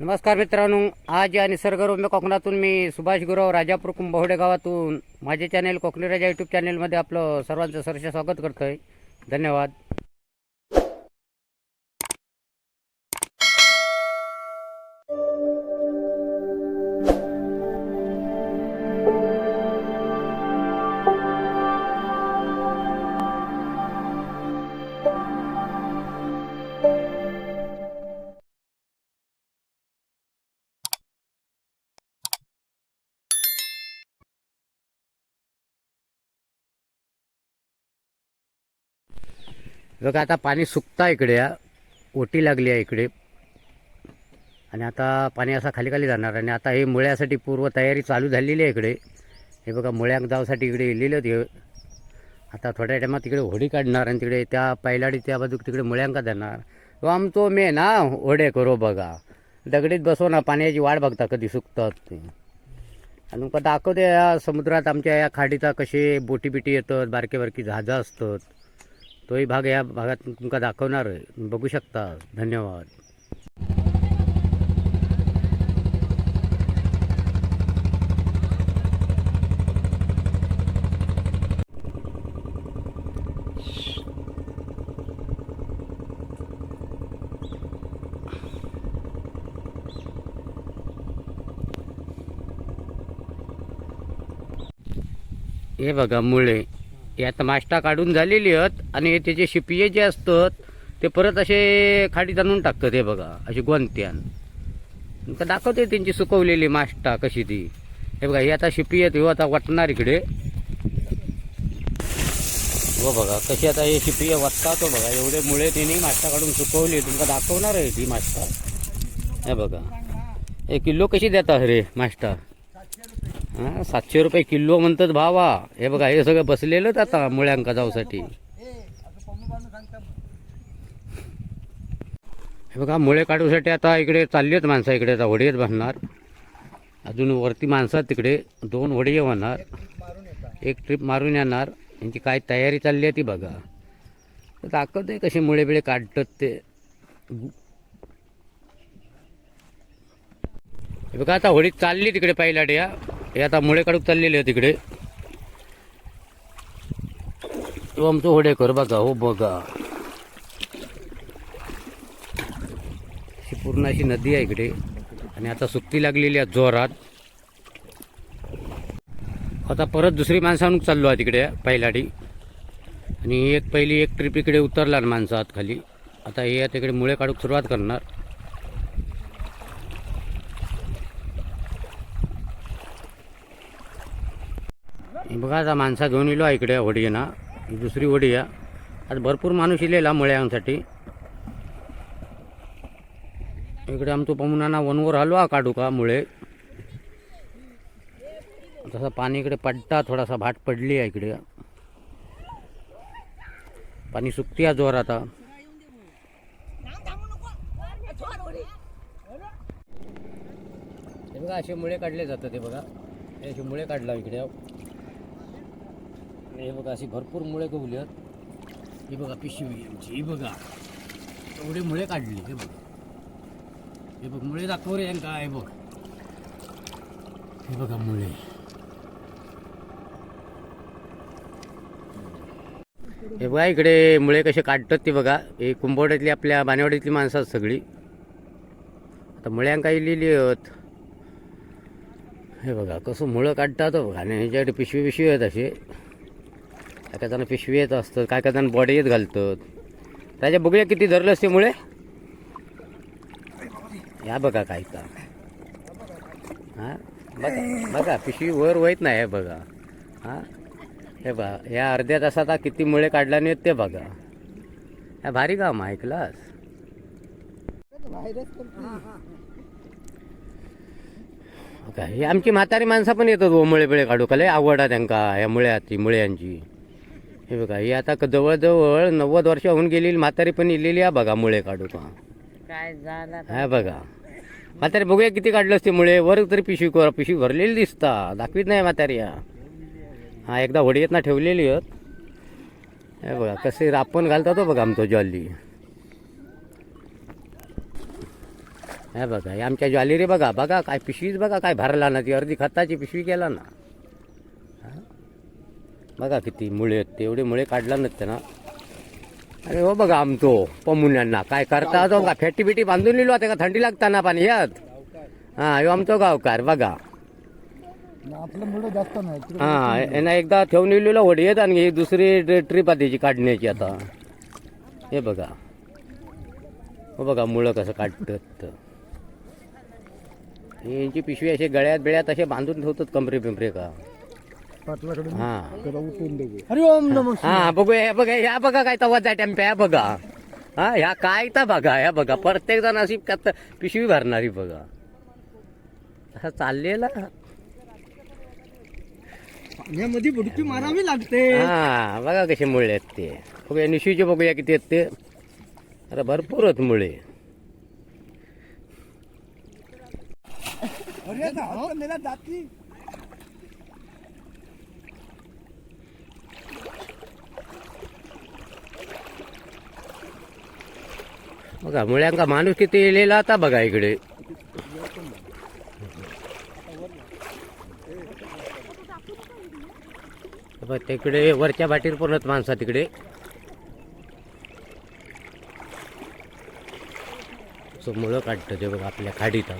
नमस्कार मित्रांनो आज या निसर्गरम्य कोकणातून मी सुभाष गुरव राजापूर कुंभवडे गावातून माझे चॅनेल कोकणी राजा यूट्यूब चॅनेलमध्ये आपलं सर्वांचं सरसे स्वागत करतोय. धन्यवाद. बघा आता पाणी सुकता इकडे ओटी लागली आहे इकडे. आणि आता पाणी असा खाली खाली जाणार आणि आता हे मुळ्यासाठी पूर्व तयारी चालू झालेली आहे इकडे. हे बघा मुळ्याक जावसाठी इकडे येलेलं ते आता थोड्या टायमात तिकडे होडी काढणार आणि तिकडे त्या पैलाडी त्या बाजूक तिकडे मुळ्यांका देणार तो आमचो मे ना होडे करो बघा. दगडीत बसव ना पाण्याची वाट बघता कधी सुकतात ते. आणि तुमका दाखवते या समुद्रात आमच्या या खाडीचा कसे बोटी बिटी येतात बारके बारकी जहाजं असतात. तोही भाग या भागात तुमका दाखवणार आहे बघू शकता धन्यवाद हे बघा मुळे हे आता माष्टा काढून झालेली आहेत आणि त्याचे शिपिये जे असतात ते परत असे खाडीत आणून टाकतात हे बघा अशी गोंत्यान. तर दाखवते त्यांची सुकवलेली माष्टा कशी ती. हे बघा हे आता शिपी आहेत हो आता वाटणार इकडे. हो बघा कशी आता हे शिपी वाटतात हो बघा एवढे मुळे त्यांनी माष्टा काढून सुकवली. तुमका दाखवणार आहे ती माष्टा हे बघा. हे किलो कशी देता रे माष्टा हा सातशे रुपये किलो म्हणतात भावा. हे बघा हे सगळं बसलेलंच आता मुळ्यांका जाऊसाठी. हे बघा मुळे काढूसाठी आता इकडे चालली आहेत माणसं इकडे आता होडीत बांधणार अजून वरती माणसं तिकडे दोन होडी होणार. एक ट्रिप मारून येणार. यांची काय तयारी चालली आहे ती बघा. तर दाखवते कसे मुळे बिळे काढतात ते. हे बघा आता होडी चालली तिकडे पहिलाड्या हे आता मुळे काढूक चाललेले आहे तिकडे तो आमचं होडेकर बघा हो बघा. अशी पूर्ण अशी नदी आहे इकडे. आणि आता सुट्टी लागलेली आहे जोरात. आता परत दुसरी माणसं चाललो आहे तिकडे पहिलाडी. आणि एक पहिली एक ट्रिप इकडे उतरला माणसं आत खाली. आता हे आता इकडे मुळे काढूक सुरुवात करणार. बघा आता माणसा घेऊन येलो आहे इकडे होडी दुसरी होडी आज भरपूर माणूस इलेला मळ्यांसाठी. इकडे आमचं पमुनाना वनवर आलो हा काढू का मुळे. तसं पाणी इकडे पडता थोडासा भाट पडली आहे इकडे. पाणी सुकती आहे जोर आता. हे बघा असे मुळे काढले जातात हे बघा. हे असे मुळे काढला इकडे. आणि हे बघा अशी भरपूर मुळे गवली आहेत. ही बघा पिशवी आमची. ही बघा. एवढे मुळे काढली हे बघा. हे बघ मुळे दाखव रे यांका हे बघ. हे बघा मुळे. हे बघा इकडे मुळे कसे काढतात ते बघा. हे कुंभवड्यातली आपल्या बानेवाडीतली माणसं आहेत सगळी. आता मुळ्यांका लिहिली आहेत. हे बघा कसं मुळं काढतात बघा. आणि ह्याच्याकडे पिशवी पिशवी आहेत असे काय जण पिशवी येत असतं काय काय जण बॉडी येत घालतात. त्याच्या बघूया किती धरलं असते मुळे? या बघा काय का. हां? बघा बघा पिशवी वर वयत नाही हे बघा. हां? हे बघा या अर्ध्या तासात हा किती मुळे काढला नाहीत ते बघा. या भारी काम ऐकलास? काय आमची म्हातारी माणसं पण येतात हो मुळे बिळे काढू का? लय आवड आहे त्यांका या मुळ्याची मुळ्यांची. हे बघा ही आता जवळजवळ नव्वद वर्ष होऊन गेलेली म्हातारी पण इलेली आहे बघा मुळे काढू का काय झालं हा बघा. म्हातारी बघूया किती काढलं असते मुळे. वर तरी पिशवी कर पिशवी भरलेली दिसता. दाखवीत नाही म्हातारी हा हा एकदा होडीत ना ठेवलेली आहेत. हे बघा कसे रापण घालतात हो बघा आमचं जॉली हे बघा हे आमच्या ज्वालेरी बघा बघा काय पिशवीच बघा काय भरला ना ती अर्धी खताची पिशवी केला ना? बघा किती मुळे आहेत. ते एवढे मुळे काढला ना ना अरे हो बघा आमचो पमुन्यांना. काय करता? तो का फेटी बिटी बांधून लिहिलो आता का थंडी लागताना पाणी. यात हा ह्यो आमचो गावकार बघा. आपलं मुलं जास्त नाही. हा यांना एकदा ठेवून लिहिलेलं वडी येत आणि दुसरी ट्रिप आहे त्याची काढण्याची आता. हे बघा. हो बघा मुळं कसं काढतात. हे यांची पिशवी असे गळ्यात बिळ्यात असे बांधून ठेवतात कमरे पिंपरे का? पाटलाकडे हा. त्याला उठून देऊ हरि ओम नम हा बघूया हे बघा ह्या बघा काय तवा टेम्पे ह्या बघा. हा ह्या काय तर बघा ह्या बघा प्रत्येक जण अशी पिशवी भरणारी बघा. असं चाललेला. मध्ये बुडकी मारावी लागते. हा बघा कसे मुळे आहेत ते. बघूया निशीचे बघूया किती आहेत ते. अरे भरपूर आहेत मुळे. अरे जाती बघा मुळ्यांका माणूस किती येलेला आता बघा इकडे. बघ, तिकडे वरच्या बाटीर पण माणसा तिकडे. सो मुळं काढतं ते बघा आपल्या खाडीत.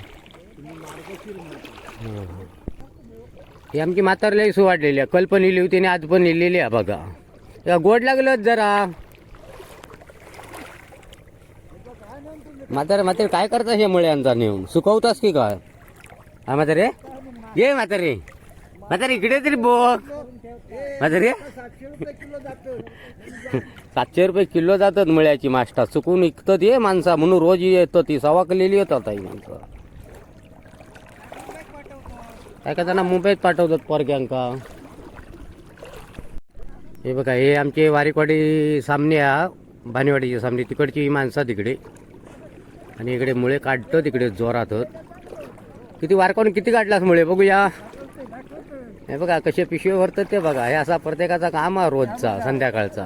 ही आमची म्हातारला सु वाढलेली आहे. कल्पन लिहिली होती आणि आज पण लिहिलेली आहे बघा. गोड लागलं जरा. म्हातारे म्हातारे काय करतात हे मुळे मुळ्यांचा नेऊन? सुकवतास की काय? हा म्हातारे? ये म्हातारे. म्हातारे इकडे तरी बघ. म्हातारे? सातशे रुपये किलो जातात मुळ्याची माष्टा चुकून विकतात ये माणसा. म्हणून रोज येतं ती. सवा केलेली येतात ताई माणसं. काय का त्यांना मुंबईत पाठवतात पोरग्यांका हे बघा हे आमचे वारीकवाडी सामने हा. भानीवाडीचे सामने. तिकडची माणसं तिकडे. आणि इकडे मुळे काढतं तिकडे जोरात किती वारकावून किती काढलास मुळे? बघूया. हे बघा कसे पिशवे भरतात ते बघा. हे असा प्रत्येकाचा काम आहे रोजचा संध्याकाळचा.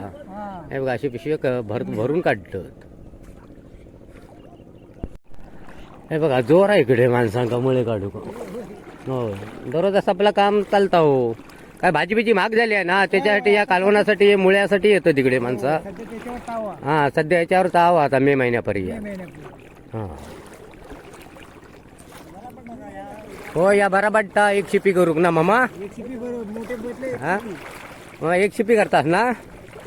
हे बघा असे पिशवे क- भर भरून काढतात. हे बघा जोर आहे इकडे माणसांका मुळे काढू हो दररोज असं आपलं काम चालतं हो. काय भाजी बिजी महाग झाली आहे ना? त्याच्यासाठी या कालवणासाठी मुळ्यासाठी येतं तिकडे माणसं. तावा हा सध्या याच्यावर हवा आता मे महिन्यापर्यंत. हा हो या बराबट्टा एक शिपी करू ना मामा. एक शिपी बरोबर मोठे हा? मग एक शिपी करतात ना?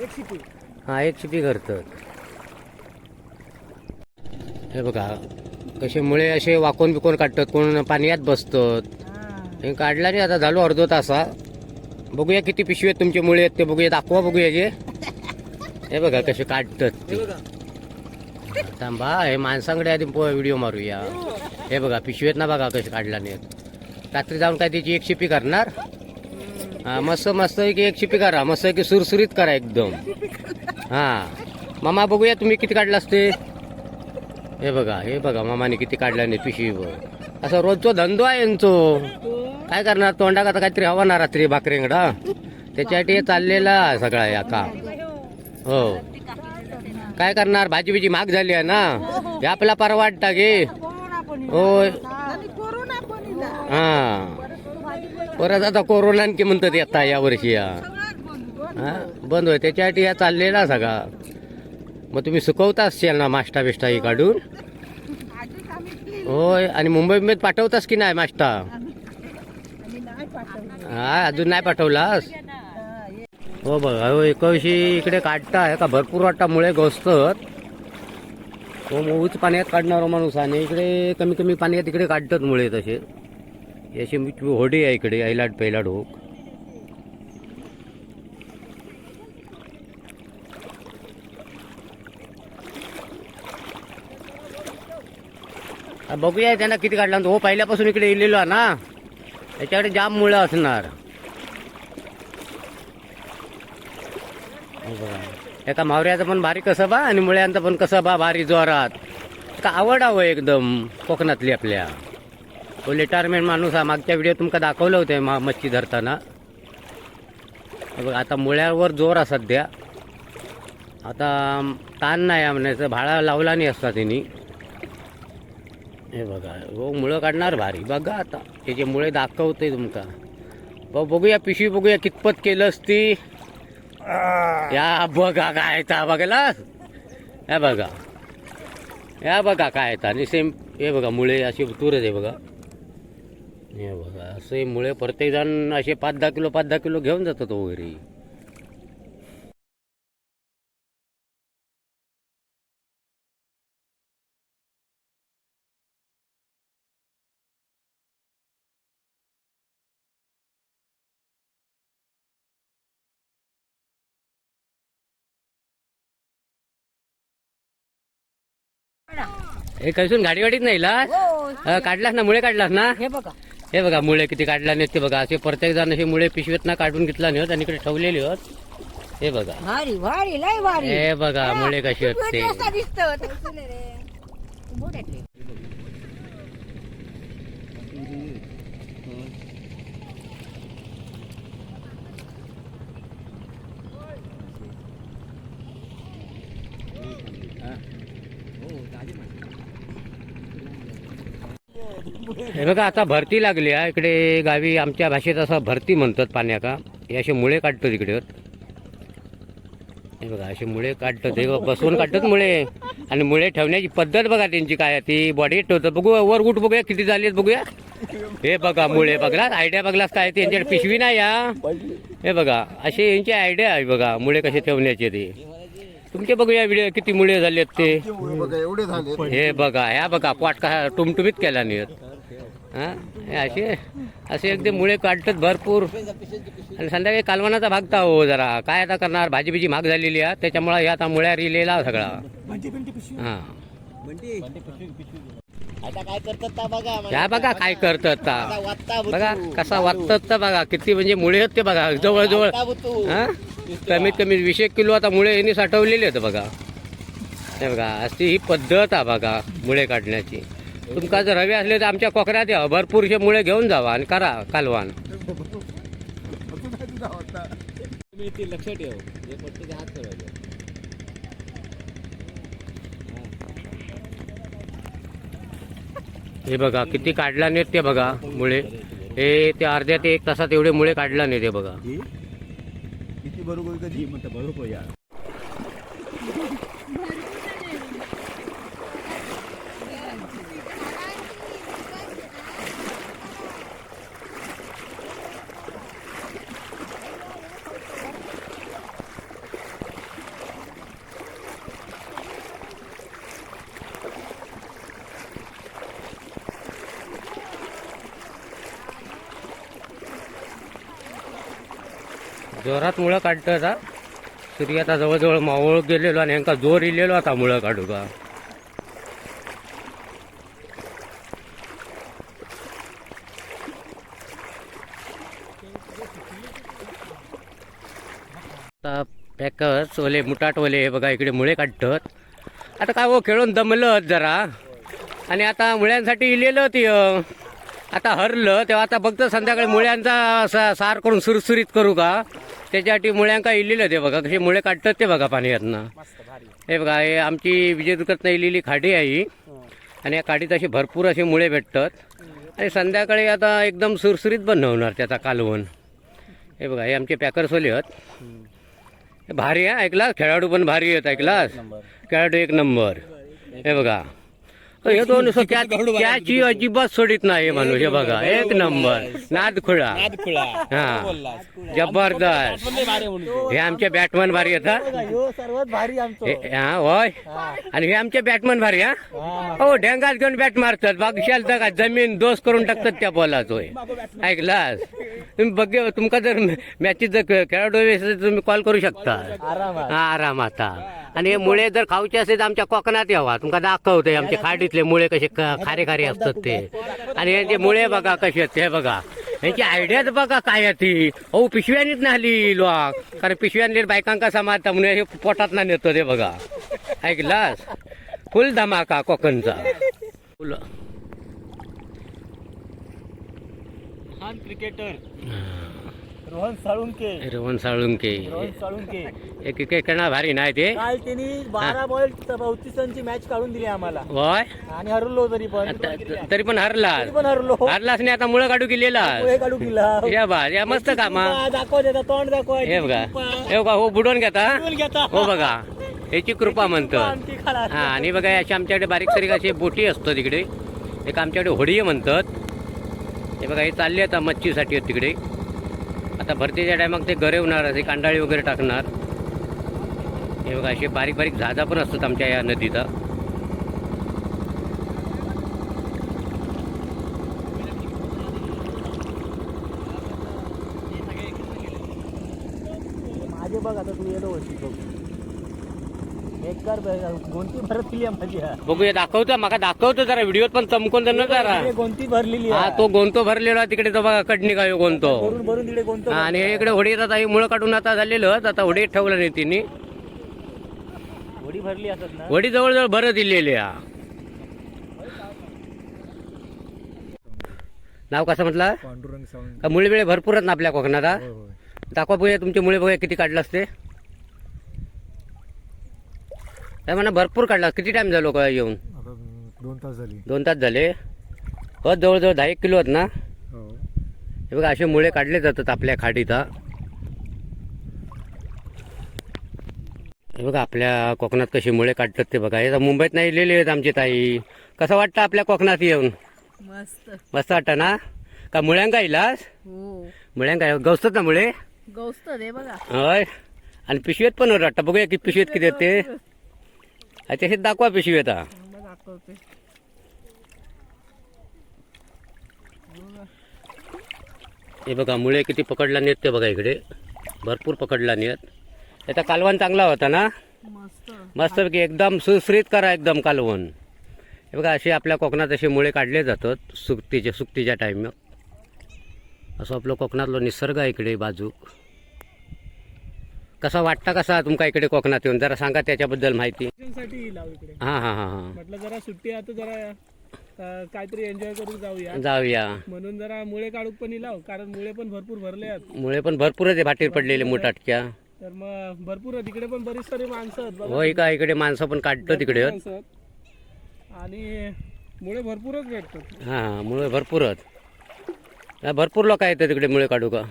एक शिपी. हा एक शिपी करतात. हे बघा कसे मुळे असे वाकून बिकून काढतात कोण पाण्यात बसतात? हे काढला नाही आता झालो अर्धो तासा बघूया किती पिशवी आहेत तुमचे मुळे आहेत ते बघूया दाखवा बघूया जे. हे बघा कसे काढतात ते. थांबा हे माणसांकडे आधी व्हिडिओ मारूया. हे बघा पिशवीत ना बघा कसे काढला नाही रात्री जाऊन काय त्याची एक शिपी करणार? हा मस्त मस्त की एक शिपी करा. मस्त की सुरसुरीत करा एकदम. हा. मामा बघूया तुम्ही किती काढला असते? हे बघा हे बघा मामाने किती काढला नाही पिशवीवर. असं रोजचो धंदो आहे यांचो. काय करणार? तोंडात आता काहीतरी हवा ना रात्री भाकरेंगडा. त्याच्यासाठी हे चाललेला आहे सगळा या काम. हो. काय करणार? भाजी बिजी महाग झाली आहे ना? हे आपला परवाडता गे होय. हा. परत आता कोरोना आणखी म्हणतात येता या वर्षी या. हा? बंद होय. त्याच्यासाठी या चाललेला सगळा. मग तुम्ही सुकवता असेल ना माष्टा बिष्टा ही काढून? होय. आणि मुंबई मुंबईत पाठवतास की नाही माष्टा? हा अजून नाही पाठवलास? हो बघा हो एकविशी इकडे काढता आहे का भरपूर वाटता मुळे घोसतात. तो हो, मऊच पाण्यात काढणारा हो माणूस आणि इकडे कमी कमी पाण्यात इकडे काढतात मुळे तसे. ही अशी होडी आहे इकडे ऐलाट पैलाट हो बघूया त्यांना किती काढला हो पहिल्यापासून इकडे इलेलो आहे ना. त्याच्याकडे जाम मुळं असणार. बघा. एका मावऱ्याचं पण भारी कसं बा आणि मुळ्यांचं पण कसं बा भारी जोरात. का आवड हवं एकदम कोकणातली आपल्या. तो रिटायरमेंट माणूस हा मागच्या व्हिडिओ तुमका दाखवलं होतं मा मच्छी धरताना. बघा आता मुळ्यावर जोर आहे सध्या. आता ताण नाही आहे म्हणायचं भाळा लावला नाही असता तिने. हे बघा हो मुळं काढणार भारी. बघा आता त्याचे मुळे दाखवते तुमका. बघूया पिशवी बघूया कितपत केलं असती. या बघा काय येता बघायला. या बघा. या बघा काय येता. आणि सेम हे बघा मुळे अशी तुरच आहे बघा. हे बघा असे मुळे प्रत्येक जण असे पाच दहा किलो पाच दहा किलो घेऊन जातात वगैरे. हे कैसून गाडी वाडीत नाही ला? अ, काढलास ना मुळे काढलास ना? हे बघा. हे बघा मुळे किती काढला नाहीत ते बघा. असे प्रत्येक जण असे मुळे पिशवीत ना काढून घेतला नाही आणि इकडे ठेवलेले होत. हे बघा. भारी भारी लय भारी. हे बघा मुळे कसे आहेत ते असा दिसत. हे बघा आता भरती लागली आहे. इकडे गावी आमच्या भाषेत असं भरती म्हणतात पाण्याका. हे असे मुळे काढतात इकडे हे बघा असे मुळे काढतात हे बसवून काढतात मुळे. आणि मुळे ठेवण्याची पद्धत बघा त्यांची काय ती बॉडी ठेवतात बघू वर उठ बघूया किती झाली बघूया. हे बघा मुळे बघला. आयडिया बघलास काय? ते यांच्याकडे पिशवी नाही या हे बघा असे यांची आयडिया आहे बघा मुळे कसे ठेवण्याचे ते. तुमचे बघूया व्हिडिओ किती मुळे झाले आहेत ते बघा एवढे झाले हे बघा ह्या बघा पोट का टुमटुमीत केला नाही. हा? हे असे असे एकदम मुळे काढतात भरपूर. आणि संध्याकाळी कालवणाचा भागता हो जरा. काय आता करणार? भाजी बिजी महाग झालेली आहे. त्याच्यामुळे हे आता मुळ्या रिलेला सगळा. हा. आता काय करतात ता बघा ह्या बघा काय करतात ता. बघा कसा वाचतात तर बघा. किती म्हणजे मुळे आहेत ते बघा. जवळजवळ हा? कमीत कमी वीस एक किलो आता मुळे यांनी साठवलेले आहेत बघा. हे बघा अशी ही पद्धत आहे बघा मुळे काढण्याची. तुमका जर हवे असले तर आमच्या कोकऱ्यात या. भरपूरशे मुळे घेऊन जावा आणि करा कालवान. लक्षात ठेव. जे पडते ते हात ठेवायचे. हे. बघा किती काढला नाहीत ते बघा मुळे. हे ते अर्ध्या ते एक तासात एवढे मुळे काढला नाही ते बघा. किती बरोबर कधी? म्हणतं बरोबर या. जोरात मुळं काढतो आता. सूर्य आता जवळजवळ मावळ गेलेलो आणि यांका जोर इलेलो आता मुळं काढू का आता पॅकर्स ओले मुटाट ओले हे बघा इकडे मुळे काढतात. आता काय हो खेळून दमलं जरा. आणि आता मुळ्यांसाठी इलेलं ती आता हरलं तेव्हा आता फक्त संध्याकाळी मुळ्यांचा सार करून सुरसुरीत करू का? त्याच्यासाठी मुळ्यांका इलेलं ते बघा कसे मुळे काढतात ते बघा पाण्यातनं. हे बघा हे आमची विजयदुर्गातनं इलेली खाडी आहे ही. आणि या खाडीत असे भरपूर असे मुळे भेटतात. आणि संध्याकाळी आता एकदम सुरसुरीत बनवणार त्याचा कालवण. हे बघा हे आमचे पॅकर्सवाले आहेत. भारी आहे ऐकलास खेळाडू पण भारी आहेत ऐकलास? खेळाडू एक नंबर. हे बघा. हे दोन त्याची अजिबात सोडित नाही हे माणूस हे बघा. एक नंबर. नाद खुळा हा. जबरदस्त हे आमचे बॅटमन भारी आहेत हा. ह्यो सर्वात भारी आमचं. होय? आणि हे आमचे बॅटमन भारी हा? हो. ढेंगात घेऊन बॅट मारतात. बागशाल तर का जमीन दोष करून टाकतात त्या बॉलाच होय. ऐकलास? तुम्ही बघ तुमका जर मॅचेस जर खेळाडू हवे असेल तर तुम्ही कॉल करू शकता. हा आराम आता आणि हे मुळे जर खाऊचे असेल तर आमच्या कोकणात यावा. तुमका दाखवते आमचे खाडीतले मुळे कसे क- खारे खारे असतात ते. आणि यांचे मुळे बघा कसे आहेत ते बघा. यांची आयडियाच बघा काय ती. हो पिशव्यानीच नाही लोक. कारण पिशव्यांनी बायकांका समाजता म्हणून हे पोटात ना नेतो ते बघा. ऐकलास? फुल धमाका कोकणचा. फुल. महान क्रिकेटर रोहन साळुंके. रोहन साळुंके. रोहन साळुंके. एक क्रिकेट खेळणार भारी नाही ते. काल त्यांनी बारा बॉल चौतीस रनची मॅच काढून दिली आम्हाला. होय? आणि हरलो तरी पण. त- तरी पण हरला. तरी पण हरलो. हरलाच नाही आता मुळे काढू गेलेला. पुढे काढू गेला. या बा या मस्त कामा. दाखवा देता तोंड दाखवा. हे बघा. हे बघा हो बुडवून घेता. घेता. हो बघा. याची कृपा म्हणतात खाला हा आणि बघा अशी आमच्याकडे बारीक सारीक असे बोटी असतो तिकडे. एक आमच्याकडे होडी म्हणतात. हे बघा हे चालले आता मच्छीसाठी आहेत तिकडे. आता भरतीच्या टायमात ते गरे होणार असे कांडाळी वगैरे टाकणार. हे बघा असे बारीक बारीक झाजा पण असतात आमच्या या नदीचा माझे बघ आता तू येतो वर्षी बघ बेकार गोंती भरत केली. बघूया दाखवतो माका दाखवतो जरा व्हिडिओत पण चमकून तर जरा. गोंती भरलेली हा तो गोंतो भरलेला तिकडे तो बघा कडणी काय गोंतो. भरून भरून तिकडे गोंत हा, आणि हे इकडे होडीत आता हे मुळं काढून आता झालेलं आता होडीत ठेवलं नाही तिने. होडी भरली असत ना? वडी जवळजवळ भरत दिलेली हा नाव कसं म्हटलं? पांडुरंग सावंत. का मुळे वेळे भरपूर आहेत ना आपल्या कोकणात हा? दाखवा बघूया तुमचे मुळे बघूया किती काढलं असते. काय म्हणा भरपूर काढला. किती टाइम झालो का येऊन? आता दोन तास झाली. दोन तास झाले. हो जवळजवळ दहा एक किलो आहेत ना? हो. हे बघा असे मुळे काढले जातात आपल्या खाडीचा हे. बघा आपल्या कोकणात कसे मुळे काढतात ते बघा. हे तर मुंबईत नाही लिहिले आहेत आमची ताई. कसं वाटतं आपल्या कोकणात येऊन? मस्त. मस्त वाटतं ना? का मुळ्यांका इलास हो. मुळ्यांका गवसतात ना मुळे? बघा. होय. आणि पिशवीत पण वाटतं. बघूया की पिशवीत किती आहेत ते. अच्छा हे दाखवा पिशवी आता. दाखवते हे बघा मुळे किती पकडला नेत ते बघा इकडे. भरपूर पकडला नेत. त्याचा कालवण चांगला होता ना? मस्त. मस्तपैकी एकदम सुसरीत करा एकदम कालवण. हे बघा असे आपल्या कोकणात असे मुळे काढले जातात सुकतीच्या सुकतीच्या टाईमात असं आपलं कोकणातलं निसर्ग आहे इकडे बाजूक कसा वाटता कसा तुमका इकडे कोकणात येऊन? जरा सांगा त्याच्याबद्दल माहिती. साठी इकडे. हां हां हां हां. म्हटलं जरा सुट्टी आता जरा अं, काहीतरी एन्जॉय करून जाऊया. जाऊया. म्हणून जरा मुळे काढूक पण लाव कारण मुळे पण भरपूर भरले आहेत. मुळे पण भरपूरच आहे भाटीर पडलेले मुटाटक्या तर मग भरपूर आहे. तिकडे पण बरीच सारी माणसं आहेत बघा. होय का? इकडे माणसं पण काढतो तिकडे माणसं आहेत. आणि मुळे भरपूरच भेटतात. हां मुळे भरपूरच हा, भरपूर लोक आहेत तिकडे मुळे काढू का?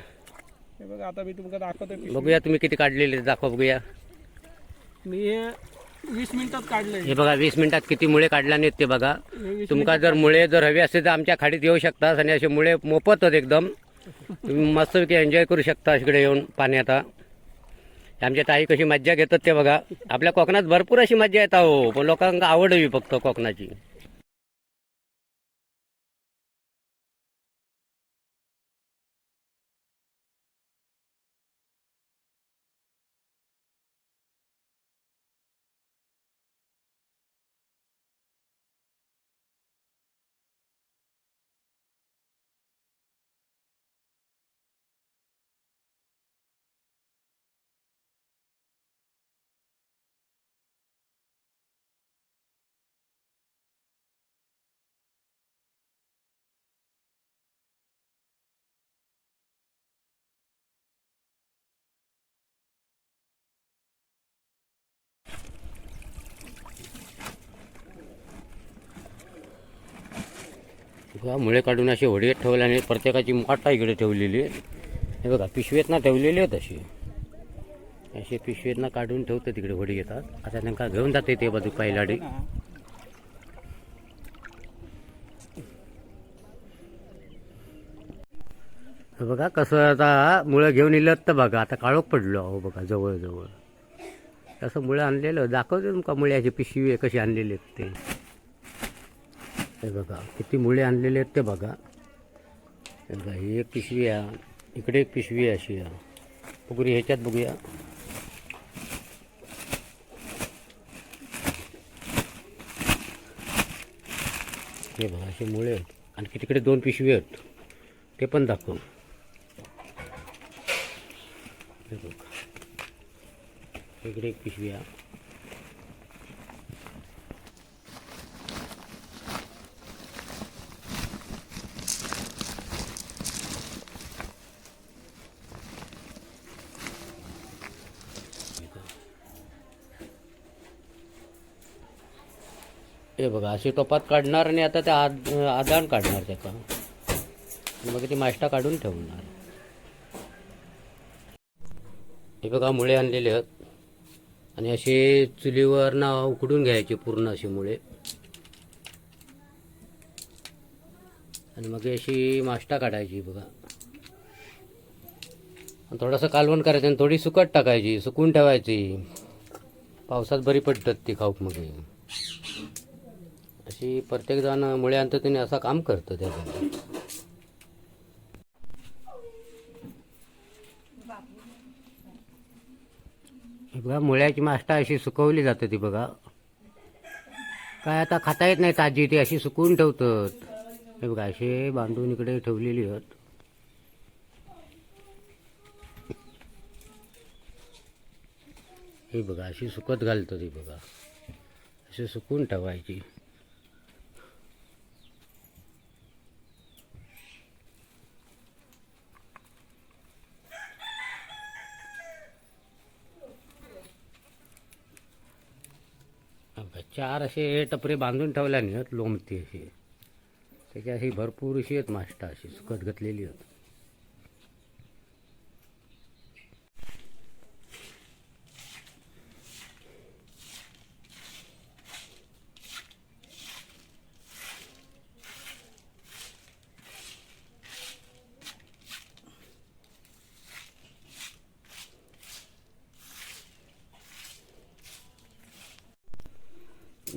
हे बघा आता मी दाखवतो. बघूया तुम्ही किती काढलेले दाखवा बघूया. मी वीस मिनिटात काढलंय. हे बघा वीस मिनिटात किती मुळे काढला नाहीत ते बघा. तुमका जर मुळे जर हवे असते तर आमच्या खाडीत येऊ शकता आणि असे मुळे मोफत होत एकदम. तुम्ही मस्तपैकी एन्जॉय करू शकता इकडे येऊन पाण्यात आमच्या ताई कशी मज्जा घेतात ते बघा. आपल्या कोकणात भरपूर अशी मज्जा येतात हो पण लोकांना आवड हवी फक्त कोकणाची. बघा मुळे काढून असे होडीत ठेवल्या आणि प्रत्येकाची माटा इकडे ठेवलेली हे बघा पिशवीतनं ठेवलेली आहेत अशी. असे पिशवीतनं काढून ठेवते तिकडे होडी येतात. आता त्यांना घेऊन जाते ते बाजू पहिलाडी बघा कसं आता मुळं घेऊन इलत तर बघा आता काळोख पडलो अहो बघा जवळजवळ. तसं कसं मुळं आणलेलं दाखवते तुमका मुळ्याची पिशवी कशी आणलेली आहेत ते. हे बघा किती मुळे आणलेले आहेत ते बघा. हे बघा ही एक पिशवी आहे. इकडे एक पिशवी आहे अशी. आहे पुगरी ह्याच्यात बघूया. हे बघा असे मुळे आहेत. आणखी तिकडे दोन पिशवी आहेत. ते पण दाखव. हे बघा. इकडे एक पिशवी आहे. हे बघा अशी टोपात काढणार आणि आता त्या आद आदान काढणार त्याचा. आणि मग ती माष्टा काढून ठेवणार. हे बघा मुळे आणलेले आहेत. आणि असे चुलीवर ना उकडून घ्यायचे पूर्ण अशी मुळे. आणि मग अशी माष्टा काढायची बघा. आणि थोडंसं कालवण करायचं आणि थोडी सुकट टाकायची सुकून ठेवायची. पावसात बरी पडतात ती खाऊक मग. अशी प्रत्येक जण मुळे आणतं असं काम करतं त्यासाठी हे बघा मुळ्याची मास्टा अशी सुकवली जाते ती बघा. काय आता खाता येत नाही ताजी ती अशी सुकवून ठेवतात. हे बघा असे बांधून इकडे ठेवलेली आहेत. हे बघा अशी सुकत घालतो ती बघा. अशी सुकून ठेवायची. चार असे टपरे बांधून ठेवल्याने आहेत लोंबती अशी. त्याची अशी भरपूर अशी आहेत माष्टा अशी सुकत घातलेली आहेत.